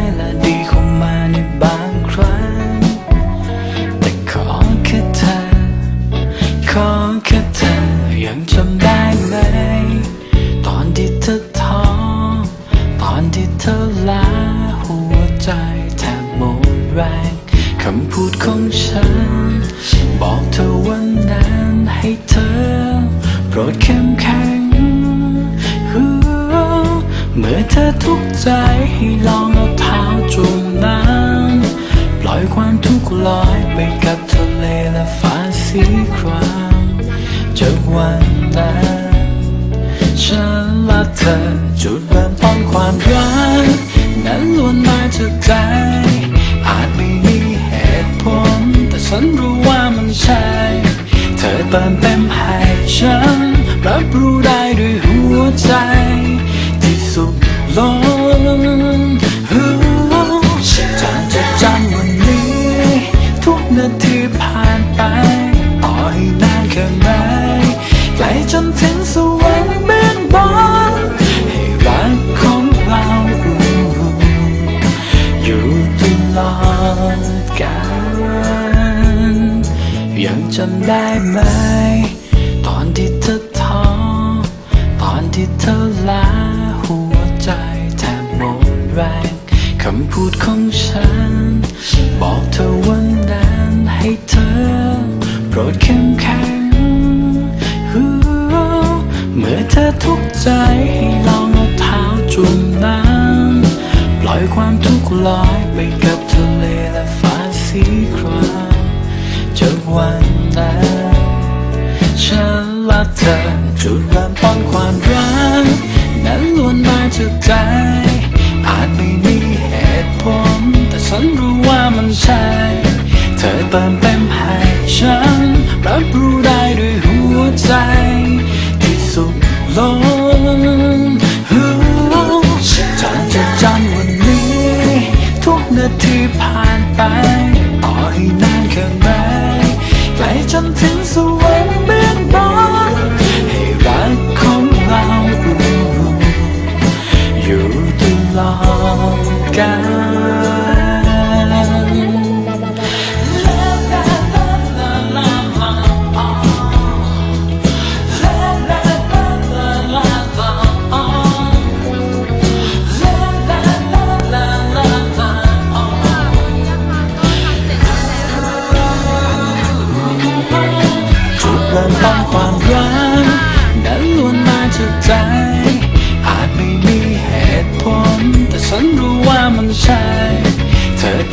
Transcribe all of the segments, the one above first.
ย ที่เธอลาหัวใจแทบหมดแรงคำพูดของฉัน บอกเธอวันนั้นให้เธอ โปรดเข้มแข็ง เมื่อเธอทุกใจให้ลองเอาเท้าจุ่มน้ำปล่อยความทุกข์ลอยไปกับทะเลและฟ้าสีครามจากวันนั้นฉัน เธอ จุดเริ่มต้นความรักนั้นล้วนมาจากใจ อาจไม่มีเหตุผล แต่ฉันรู้ว่ามันใช่ เธอเติมเต็มให้ฉัน รับรู้ได้ด้วยหัวใจ ลอดกาลยังจำได้ไหม ตอนที่เธอท้อตอนที่เธอลาหัวใจแทบหมดแรงคำพูดของฉัน บอกเธอวันนั้นให้เธอ โปรดเข้มแข็งเมื่อเธอทุกใจให้ลองเอาเท้าจุ่มน้ำปล่อยความทุกข์ลอย กับทะเลและฟ้าสีครามจากวันนั้นฉันและเธอจุดเริ่มต้นความรักนั้นล้วนมาจากใจ อาจไม่มีเหตุผล แต่ฉันรู้ว่ามันใช่ เธอเติมเต็มให้ฉันรับรู้ นาทีผ่านไปต่อให้นานแค่ไหนไกลจนถึงสว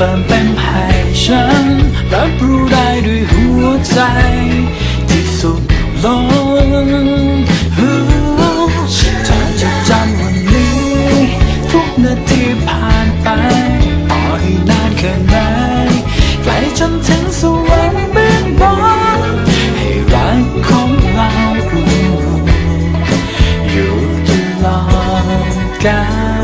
เติมเต็มให้ฉัน รับรู้ได้ด้วยหัวใจ ที่สุขล้นจะจะจำวันนี้ ทุกนาทีผ่านไปต่อให้นานแค่ไหนไกลจนถึงสวรรค์เบื้องบนให้รักของเราอยู่ตลอดกาล